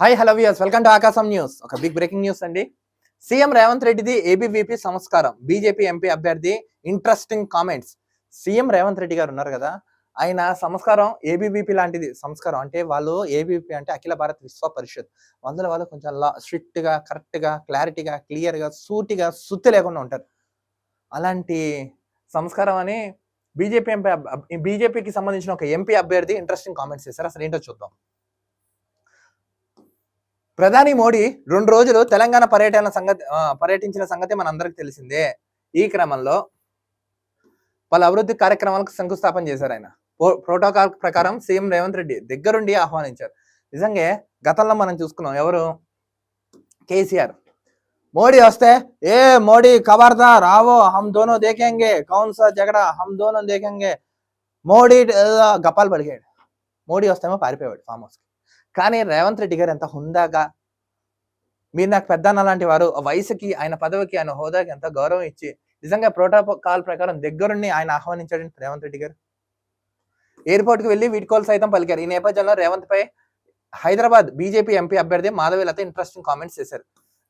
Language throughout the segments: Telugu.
Hi hello views welcome to Aakasam news ఒక బిగ్ బ్రేకింగ్ న్యూస్ అండి. సీఎం రేవంత్ రెడ్డిది ఏబీవీపీ సంస్కారం. బీజేపీ ఎంపీ అభ్యర్థి interesting comments CM Revanth Reddy గారు ఉన్నారు కదా ఆయన సంస్కారం ఏబీవీపీ లాంటిది. సంస్కారం అంటే వాళ్ళు ఏబీవీపీ అంటే అఖిల భారత్ విశ్వ పరిషత్. అందులో వాళ్ళు కొంచెం లా స్ట్రిక్ట్గా కరెక్ట్గా క్లారిటీగా క్లియర్గా సూటిగా సుత్తి లేకుండా ఉంటారు. అలాంటి సంస్కారం అని బీజేపీ ఎంపీ బీజేపీకి సంబంధించిన ఒక ఎంపీ అభ్యర్థి ఇంట్రెస్టింగ్ కామెంట్స్ చేశారు. అసలు ఏంటో చూద్దాం. ప్రధాని మోడీ రెండు రోజులు తెలంగాణ పర్యటన సంగతి పర్యటించిన సంగతి మనందరికి తెలిసిందే. ఈ క్రమంలో పలు అభివృద్ధి కార్యక్రమాలకు శంకుస్థాపన చేశారు ఆయన. ప్రోటోకాల్ ప్రకారం సీఎం రేవంత్ రెడ్డి దగ్గరుండి ఆహ్వానించారు. నిజంగా గతంలో మనం చూసుకున్నాం ఎవరు? కేసీఆర్. మోడీ వస్తే ఏ మోడీ ఖబర్దార్ రావో హమ్ దోనో దేఖేంగే కౌన్ సా జగడా హమ్ దోనో దేఖేంగే. మోడీ గప్పాలు పలికాడు. మోడీ వస్తేమో పారిపోయాడు ఫామ్ హౌస్కి. కానీ రేవంత్ రెడ్డి గారు ఎంత హుందాగా మీరు నాకు పెద్దన్న లాంటి వారు ఆ వయసుకి ఆయన పదవికి ఆయన హోదాకి ఎంత గౌరవం ఇచ్చి నిజంగా ప్రోటోకాల్ ప్రకారం దగ్గరుండి ఆయన ఆహ్వానించాడండి రేవంత్ రెడ్డి గారు. ఎయిర్పోర్ట్కి వెళ్ళి వెళ్ళి కాల్ సైతం పలికారు. ఈ నేపథ్యంలో రేవంత్ పై హైదరాబాద్ బీజేపీ ఎంపీ అభ్యర్థి మాధవీలతో ఇంట్రెస్టింగ్ కామెంట్స్ చేశారు.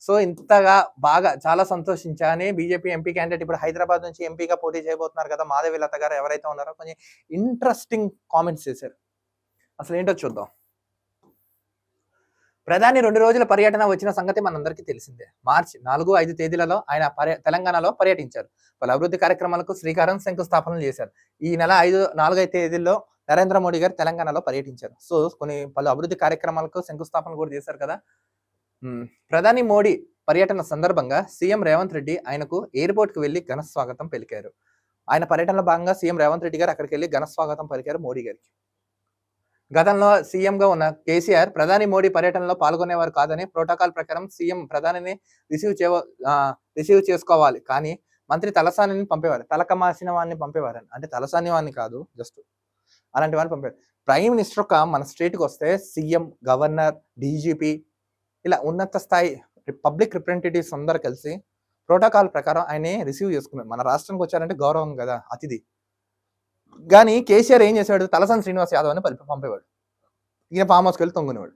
సో ఇంతగా బాగా చాలా సంతోషించాని బీజేపీ ఎంపీ క్యాండిడేట్ ఇప్పుడు హైదరాబాద్ నుంచి ఎంపీగా పోటీ చేయబోతున్నారు కదా మాధవీలత గారు ఎవరైతే ఉన్నారో కొంచెం ఇంట్రెస్టింగ్ కామెంట్స్ చేశారు. అసలు ఏంటో చూద్దాం. ప్రధాని రెండు రోజుల పర్యటన వచ్చిన సంగతి మనందరికీ తెలిసిందే. మార్చి నాలుగు ఐదు తేదీలలో ఆయన పర్య తెలంగాణలో పర్యటించారు. పలు అభివృద్ధి కార్యక్రమాలకు శ్రీకారం శంకుస్థాపనలు చేశారు. ఈ నెల ఐదు నాలుగైదు తేదీల్లో నరేంద్ర మోడీ గారు తెలంగాణలో పర్యటించారు. సో కొన్ని పలు అభివృద్ధి కార్యక్రమాలకు శంకుస్థాపన కూడా చేశారు కదా. ప్రధాని మోడీ పర్యటన సందర్భంగా సీఎం రేవంత్ రెడ్డి ఆయనకు ఎయిర్పోర్ట్కి వెళ్ళి వెళ్ళి ఘన స్వాగతం పలికారు. ఆయన పర్యటనలో భాగంగా సీఎం రేవంత్ రెడ్డి గారు అక్కడికి వెళ్ళి ఘన స్వాగతం పలికారు మోడీ గారికి. గతంలో సీఎం గా ఉన్న కేసీఆర్ ప్రధాని మోడీ పర్యటనలో పాల్గొనేవారు కాదని ప్రోటోకాల్ ప్రకారం సీఎం ప్రధానిని రిసీవ్ చేవ రిసీవ్ చేసుకోవాలి. కానీ మంత్రి తలసానిని పంపేవారు. తలకమాసిన వాడిని పంపేవారు అంటే తలసాని వాడిని కాదు జస్ట్ అలాంటి వాడిని పంపేవారు. ప్రైమ్ మినిస్టర్ ఒక మన స్టేట్కి వస్తే సీఎం గవర్నర్ డీజీపీ ఇలా ఉన్నత స్థాయి పబ్లిక్ రిప్రజెంటేటివ్స్ అందరు కలిసి ప్రోటోకాల్ ప్రకారం ఆయనే రిసీవ్ చేసుకున్నారు. మన రాష్ట్రానికి వచ్చారంటే గౌరవం కదా అతిథి. కానీ కేసీఆర్ ఏం చేశాడు? తలసాని శ్రీనివాస్ యాదవ్ అని పంపేవాడు. ఈయన ఫామ్ హౌస్కి వెళ్ళి తొంగునేవాడు.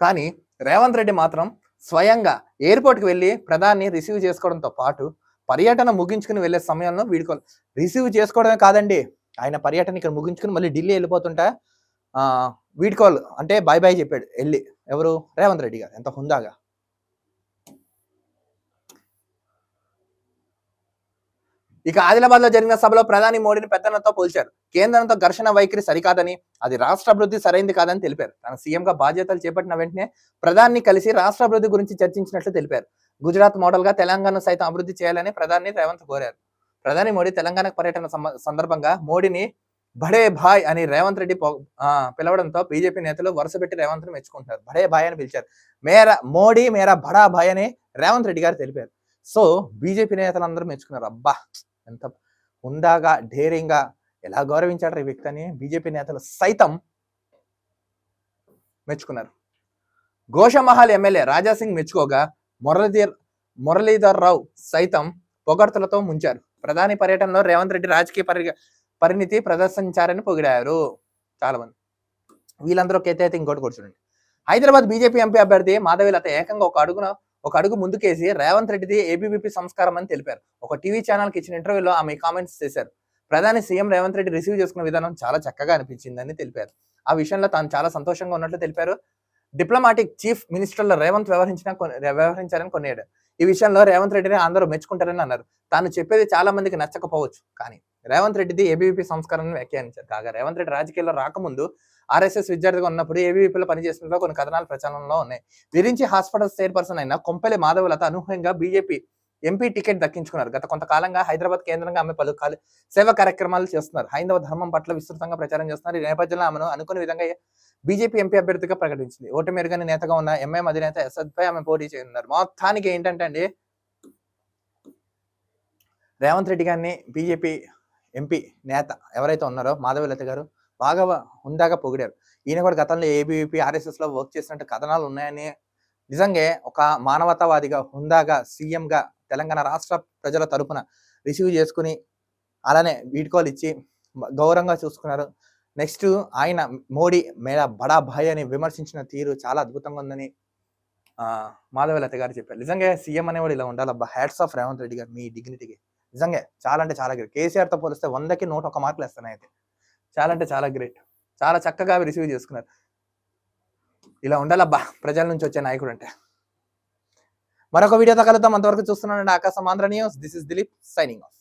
కానీ రేవంత్ రెడ్డి మాత్రం స్వయంగా ఎయిర్పోర్ట్కి వెళ్ళి ప్రధాని రిసీవ్ చేసుకోవడంతో పాటు పర్యటన ముగించుకుని వెళ్ళే సమయంలో వీడుకో రిసీవ్ చేసుకోవడమే కాదండి ఆయన పర్యటన ఇక్కడ ముగించుకుని మళ్ళీ ఢిల్లీ వెళ్ళిపోతుంటే ఆ, వీడ్కోల్ అంటే బాయ్ బాయ్ చెప్పాడు వెళ్ళి. ఎవరు? రేవంత్ రెడ్డి గారు ఎంత హుందాగా. ఇక ఆదిలాబాద్లో జరిగిన సభలో ప్రధాని మోడీని పెద్దలతో పోల్చారు. కేంద్రంతో ఘర్షణ వైఖరి సరికాదని అది రాష్ట్ర అభివృద్ధి సరైంది కాదని తెలిపారు. తన సీఎంగా బాధ్యతలు చేపట్టిన వెంటనే ప్రధాని కలిసి రాష్ట్ర అభివృద్ధి గురించి చర్చించినట్లు తెలిపారు. గుజరాత్ మోడల్గా తెలంగాణ సైతం అభివృద్ధి చేయాలని ప్రధాని రేవంత్ కోరారు. ప్రధాని మోడీ తెలంగాణ పర్యటన సందర్భంగా మోడీని బడే భాయ్ అని రేవంత్ రెడ్డి పిలవడంతో బీజేపీ నేతలు వరుసపెట్టి రేవంత్ను మెచ్చుకుంటారు బడే భాయ్ అని పిలిచారు. మేరా మోడీ మేరా బడా భాయ్ అని రేవంత్ రెడ్డి గారు తెలిపారు. సో బీజేపీ నేతలందరూ మెచ్చుకున్నారు. అబ్బా! ఎంత హుందాగా ధైర్యంగా ఎలా గౌరవించాడు ఈ వ్యక్తి అని బీజేపీ నేతలు సైతం మెచ్చుకున్నారు. ఘోషమహల్ ఎమ్మెల్యే రాజాసింగ్ మెచ్చుకోగా మురళీధర్ మురళీధర్ రావు సైతం పొగడ్తలతో ముంచారు. ప్రధాని పర్యటనలో రేవంత్ రెడ్డి రాజకీయ పరి పరిణితి ప్రదర్శించారని పొగిడారు చాలా మంది వీళ్ళందరూ ఒక అయితే ఇంకోటి కూర్చోండి హైదరాబాద్ బీజేపీ ఎంపీ అభ్యర్థి మాధవీలత ఏకంగా ఒక అడుగున ఒక అడుగు ముందుకేసి రేవంత్ రెడ్డిది ఏబీవీపీ సంస్కారం అని తెలిపారు. ఒక టీవీ ఛానల్కి ఇచ్చిన ఇంటర్వ్యూలో ఆమె కామెంట్స్ చేశారు. ప్రధాని సీఎం రేవంత్ రెడ్డి రిసీవ్ చేసుకున్న విధానం చాలా చక్కగా అనిపించిందని తెలిపారు. ఆ విషయంలో తాను చాలా సంతోషంగా ఉన్నట్లు తెలిపారు. డిప్లొమాటిక్ చీఫ్ మినిస్టర్ల రేవంత్ వ్యవహరించిన కొన్ని- వ్యవహరించారని కొన్నాడు ఈ విషయంలో రేవంత్ రెడ్డిని అందరూ మెచ్చుకుంటారని అన్నారు. తాను చెప్పేది చాలా మందికి నచ్చకపోవచ్చు కానీ రేవంత్ రెడ్డిది ఏబీవీపీ సంస్కరణను వ్యాఖ్యానించారు. కాగా రేవంత్ రెడ్డి రాజకీయాల్లో రాకముందు ఆర్ఎస్ఎస్ విద్యార్థిగా ఉన్నప్పుడు ఏబీవీపీలో పనిచేసినట్లు కొన్ని కథనాలు ప్రచారంలో ఉన్నాయి. విరించి హాస్పిటల్ చైర్పర్సన్ అయిన కొంపెలి మాధవలత అనూహ్యంగా బీజేపీ ఎంపీ టికెట్ దక్కించుకున్నారు. గత కొంతకాలంగా హైదరాబాద్ కేంద్రంగా ఆమె పలు సేవా కార్యక్రమాలు చేస్తున్నారు. హైందవ ధర్మం పట్ల విస్తృతంగా ప్రచారం చేస్తున్నారు. ఈ నేపథ్యంలో ఆమెను అనుకునే విధంగా బీజేపీ ఎంపీ అభ్యర్థిగా ప్రకటించింది. ఓటు మెరుగని నేతగా ఉన్న ఎంఐఎం అధినేత ఎస్ఎద్ పై ఆమె పోటీ చేయనున్నారు మొత్తానికి ఏంటంటే అండి రేవంత్ రెడ్డి గారిని బీజేపీ ఎంపీ నేత ఎవరైతే ఉన్నారో మాధవలత గారు బాగా హుందాగా పొగిడారు. ఈయన కూడా గతంలో ఏబీవీపీ ఆర్ఎస్ఎస్లో వర్క్ చేసినట్టు కథనాలు ఉన్నాయని నిజంగా ఒక మానవతావాదిగా హుందాగా సీఎంగా తెలంగాణ రాష్ట్ర ప్రజల తరపున రిసీవ్ చేసుకుని అలానే వీడ్కోలు ఇచ్చి గౌరవంగా చూసుకున్నారు. నెక్స్ట్ ఆయన మోడీ మేడా బడా భాయ్ అని విమర్శించిన తీరు చాలా అద్భుతంగా ఉందని ఆ, మాధవలత గారు చెప్పారు. నిజంగా సీఎం అనేవాడు ఇలా ఉండాలి అబ్బా హ్యాట్స్ ఆఫ్ రేవంత్ రెడ్డి గారు మీ డిగ్నిటీకి నిజంగా చాలా అంటే చాలా గ్రేట్ కేసీఆర్తో పోలిస్తే వందకి నూట ఒక మార్కులు వేస్తాను అయితే. చాలా అంటే చాలా గ్రేట్ చాలా చక్కగా రిసీవ్ చేసుకున్నారు. ఇలా ఉండాలబ్బా ప్రజల నుంచి వచ్చే నాయకుడు అంటే. మరొక వీడియోతో కలుద్దాం. అంతవరకు చూస్తున్నానండి Aakasam Andhra news this is Dilip signing off